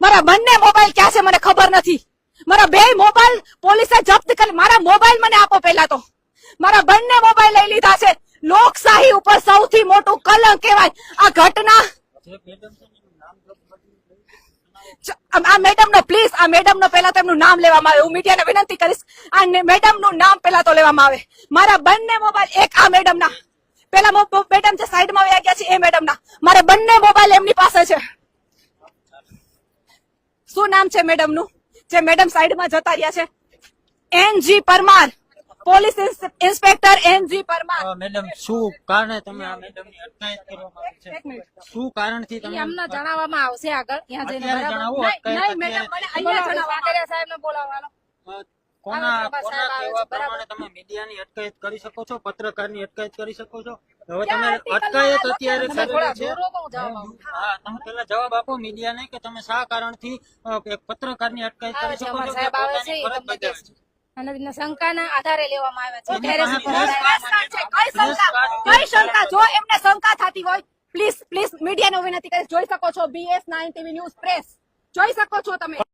મારા બંને મોબાઈલ ક્યાં છે મને ખબર નથી. મારા બે મોબાઈલ પોલીસે જપ્ત કરી, મારા મોબાઈલ મને આપો પહેલા તો. મારા બંને મોબાઈલ લઈ લીધા છે. લોકશાહી ઉપર સૌથી મોટું કલંક કહેવાય. આ ઘટના આ- મેડમ નો પ્લીઝ, આ મેડમ નો પેલા તો એમનું નામ લેવામાં આવે. હું મીડિયાને વિનંતી કરીશ, આ મેડમનું નામ પેલા તો લેવામાં આવે. મારા બંને મોબાઈલ, એક આ મેડમ ના મેડમ સાઈડમાં વયા છે, એ મેડમ ના મારા બંને મોબાઈલ એમની પાસે છે. શું નામ છે મેડમનું જે મેડમ સાઈડમાં જતા રહ્યા છે. NG Parmar police inspector NG Parmar. Madam શું કારણે તમે આ મેડમની અટકાયત કરવામાં આવી છે? શું કારણથી તમે એમને જણાવવામાં આવશે આગળ. ત્યાં જઈને જણાવો નહીં, મેડમ, મને અહીંયા જણાવવા સાકરિયા સાહેબને બોલાવવાનો. કોના કોના બરાબર. પ્રમાણે તમે મીડિયાની અટકાયત કરી શકો છો પત્રકારની અટકાયત કરી શકો છો? હવે તમે અટકાયત અત્યારે છે તમે પેલા જવાબ આપો મીડિયાને કે તમે શા કારણથી પત્રકારની અટકાયત કરી શકો છો સાહેબ આવે છે, પોતાની તમને બજાવે અને શંકાના આધારે લેવામાં આવ્યા છે. એની ટેરેસ પાસે ઉપર press આવ્યા. શંકા છે કઈ શંકા કઈ શંકા? જો એમને શંકા થતી હોય પ્લીઝ પ્લીઝ મીડિયાને વિનંતી કરી જોઈ શકો છો BS nine TV news press જોઈ શકો છો તમે.